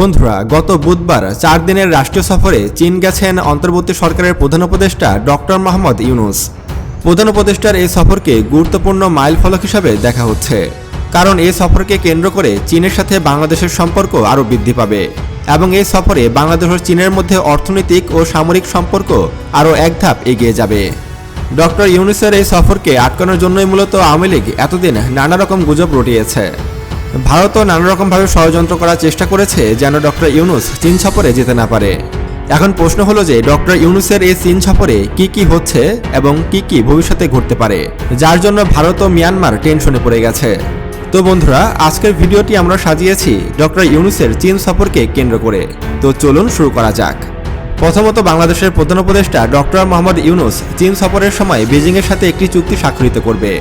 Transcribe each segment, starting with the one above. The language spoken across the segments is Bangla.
বন্ধুরা, গত বুধবার চার দিনের রাষ্ট্রীয় সফরে চীন গেছেন অন্তর্বর্তী সরকারের প্রধান উপদেষ্টা ডক্টর মোহাম্মদ ইউনুস। প্রধান উপদেষ্টার এই সফরকে গুরুত্বপূর্ণ মাইল ফলক হিসাবে দেখা হচ্ছে, কারণ এই সফরকে কেন্দ্র করে চীনের সাথে বাংলাদেশের সম্পর্ক আরও বৃদ্ধি পাবে এবং এই সফরে বাংলাদেশ ও চীনের মধ্যে অর্থনৈতিক ও সামরিক সম্পর্ক আরও এক ধাপ এগিয়ে যাবে। ডক্টর ইউনুসের এই সফরকে আটকানোর জন্যই মূলত আওয়ামী লীগ এতদিন নানা রকম গুজব রটিয়েছে। ভারতও নানা রকমভাবে ষড়যন্ত্র করার চেষ্টা করেছে যেন ডক্টর ইউনুস চীন সফরে যেতে না পারে। এখন প্রশ্ন হলো যে ডক্টর ইউনুসের এই চীন সফরে কি কি হচ্ছে এবং কি কি ভবিষ্যতে ঘটতে পারে, যার জন্য ভারত ও মিয়ানমার টেনশনে পড়ে গেছে। তো বন্ধুরা, আজকের ভিডিওটি আমরা সাজিয়েছি ডক্টর ইউনুসের চীন সফরকে কেন্দ্র করে। তো চলুন শুরু করা যাক। প্রথমত বাংলাদেশের প্রধান উপদেষ্টা ডক্টর মোহাম্মদ ইউনুস চীন সফরের সময় বেজিংয়ের সাথে একটি চুক্তি স্বাক্ষরিত করবে,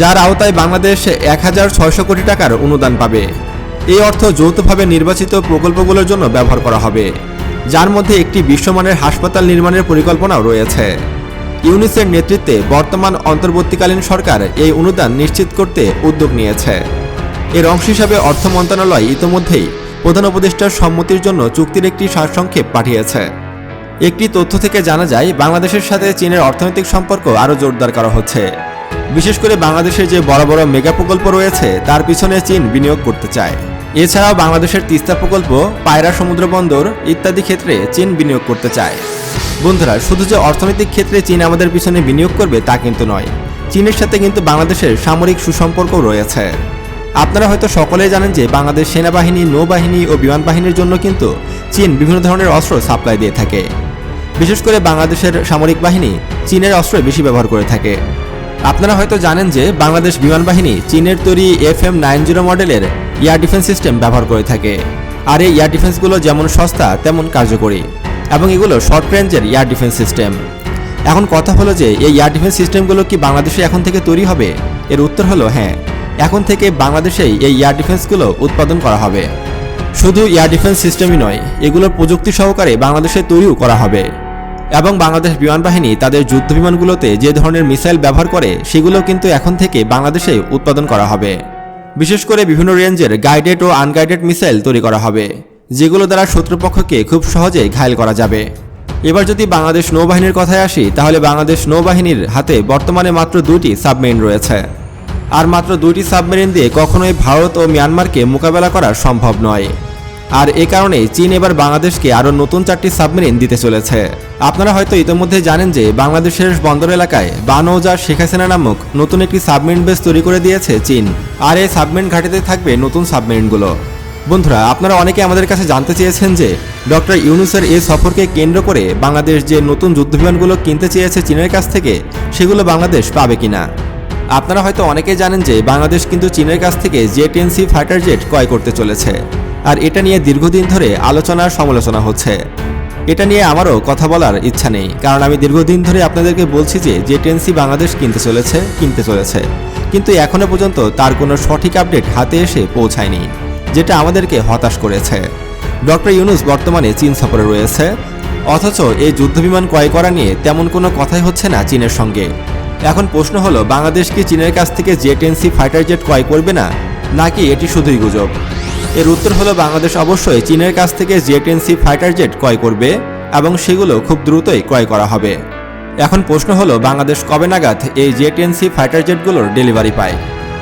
যার আওতায় বাংলাদেশ এক হাজার ছয়শো কোটি টাকার অনুদান পাবে। এই অর্থ যৌথভাবে নির্বাচিত প্রকল্পগুলোর জন্য ব্যবহার করা হবে, যার মধ্যে একটি বিশ্বমানের হাসপাতাল নির্মাণের পরিকল্পনাও রয়েছে। ইউনিসের নেতৃত্বে বর্তমান অন্তর্বর্তীকালীন সরকার এই অনুদান নিশ্চিত করতে উদ্যোগ নিয়েছে। এর অংশ হিসাবে অর্থ মন্ত্রণালয় ইতোমধ্যেই প্রধান উপদেষ্টার সম্মতির জন্য চুক্তির একটি সারসংক্ষেপ পাঠিয়েছে। একটি তথ্য থেকে জানা যায়, বাংলাদেশের সাথে চীনের অর্থনৈতিক সম্পর্ক আরও জোরদার করা হচ্ছে। বিশেষ করে বাংলাদেশের যে বড় বড় মেগা প্রকল্প রয়েছে, তার পিছনে চীন বিনিয়োগ করতে চায়। এছাড়াও বাংলাদেশের তিস্তা প্রকল্প, পায়রা সমুদ্র বন্দর ইত্যাদি ক্ষেত্রে চীন বিনিয়োগ করতে চায়। বন্ধুরা, শুধু যে অর্থনৈতিক ক্ষেত্রে চীন আমাদের পিছনে বিনিয়োগ করবে তা কিন্তু নয়, চীনের সাথে কিন্তু বাংলাদেশের সামরিক সুসম্পর্ক রয়েছে। আপনারা হয়তো সকলেই জানেন যে বাংলাদেশ সেনাবাহিনী, নৌবাহিনী ও বিমান বাহিনীর জন্য কিন্তু চীন বিভিন্ন ধরনের অস্ত্র সাপ্লাই দিয়ে থাকে। বিশেষ করে বাংলাদেশের সামরিক বাহিনী চীনের অস্ত্র বেশি ব্যবহার করে থাকে। আপনারা হয়তো জানেন যে বাংলাদেশ বিমান বাহিনী চীনের তৈরি এফ এম নাইন জিরো মডেলের এয়ার ডিফেন্স সিস্টেম ব্যবহার করে থাকে। আর এই এয়ার ডিফেন্সগুলো যেমন সস্তা, তেমন কার্যকরী এবং এগুলো শর্ট রেঞ্জের এয়ার ডিফেন্স সিস্টেম। এখন কথা হলো যে এই এয়ার ডিফেন্স সিস্টেমগুলো কি বাংলাদেশে এখন থেকে তৈরি হবে? এর উত্তর হলো হ্যাঁ। এখন থেকে বাংলাদেশেই এই এয়ার ডিফেন্সগুলো উৎপাদন করা হবে। শুধু এয়ার ডিফেন্স সিস্টেমই নয় এগুলো প্রযুক্তি সহকারে বাংলাদেশে তৈরিও করা হবে। এবং বাংলাদেশ বিমান বাহিনী তাদের যুদ্ধ বিমানগুলোতে যে ধরনের মিসাইল ব্যবহার করে, সেগুলো কিন্তু এখন থেকে বাংলাদেশে উৎপাদন করা হবে। বিশেষ করে বিভিন্ন রেঞ্জের গাইডেড ও আনগাইডেড মিসাইল তৈরি করা হবে, যেগুলো দ্বারা শত্রুপক্ষকে খুব সহজে ঘায়েল করা যাবে। এবার যদি বাংলাদেশ নৌবাহিনীর কথায় আসি, তাহলে বাংলাদেশ নৌবাহিনীর হাতে বর্তমানে মাত্র দুটি সাবমেরিন রয়েছে। আর মাত্র দুইটি সাবমেরিন দিয়ে কখনোই ভারত ও মিয়ানমারকে মোকাবেলা করা সম্ভব নয়। আর এ কারণে চীন এবার বাংলাদেশকে আরও নতুন চারটি সাবমেরিন দিতে চলেছে। আপনারা হয়তো ইতিমধ্যে জানেন যে বাংলাদেশের বন্দর এলাকায় বানৌজা শেখ হাসিনা নামক নতুন একটি সাবমেরিন বেস তৈরি করে দিয়েছে চীন। আর এই সাবমেরিন ঘাটিতে থাকবে নতুন সাবমেরিনগুলো। বন্ধুরা, আপনারা অনেকে আমাদের কাছে জানতে চেয়েছেন যে ডক্টর ইউনুসের এই সফরকে কেন্দ্র করে বাংলাদেশ যে নতুন যুদ্ধবিমানগুলো কিনতে চেয়েছে চীনের কাছ থেকে, সেগুলো বাংলাদেশ পাবে কিনা? আপনারা হয়তো অনেকেই জানেন যে বাংলাদেশ কিন্তু চীনের কাছ থেকে J ten C fighter jet ক্রয় করতে চলেছে। আর এটা নিয়ে দীর্ঘদিন ধরে আলোচনা সমালোচনা হচ্ছে। এটা নিয়ে আমারও কথা বলার ইচ্ছা নেই, কারণ আমি দীর্ঘদিন ধরে আপনাদেরকে বলছি যে জে টেন সি বাংলাদেশ কিনতে চলেছে কিনতে চলেছে। কিন্তু এখনও পর্যন্ত তার কোনো সঠিক আপডেট হাতে এসে পৌঁছায়নি, যেটা আমাদেরকে হতাশ করেছে। ডক্টর ইউনুস বর্তমানে চীন সফরে রয়েছে, অথচ এই যুদ্ধবিমান ক্রয় করা নিয়ে তেমন কোনো কথাই হচ্ছে না চীনের সঙ্গে। এখন প্রশ্ন হলো, বাংলাদেশ কি চীনের কাছ থেকে জে টেন ফাইটার জেট ক্রয় করবে না, নাকি এটি শুধুই গুজব? এর উত্তর হলো বাংলাদেশ অবশ্যই চীনের কাছ থেকে জিএটএনসি ফাইটার জেট ক্রয় করবে এবং সেগুলো খুব দ্রুতই ক্রয় করা হবে। এখন প্রশ্ন হলো, বাংলাদেশ কবে নাগাদ এই জে টেন সি ফাইটার জেটগুলোর ডেলিভারি পায়?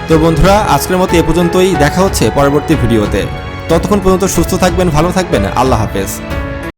তো বন্ধুরা, আজকের মতো এ পর্যন্তই। দেখা হচ্ছে পরবর্তী ভিডিওতে। ততক্ষণ পর্যন্ত সুস্থ থাকবেন, ভালো থাকবেন। আল্লাহ হাফেজ।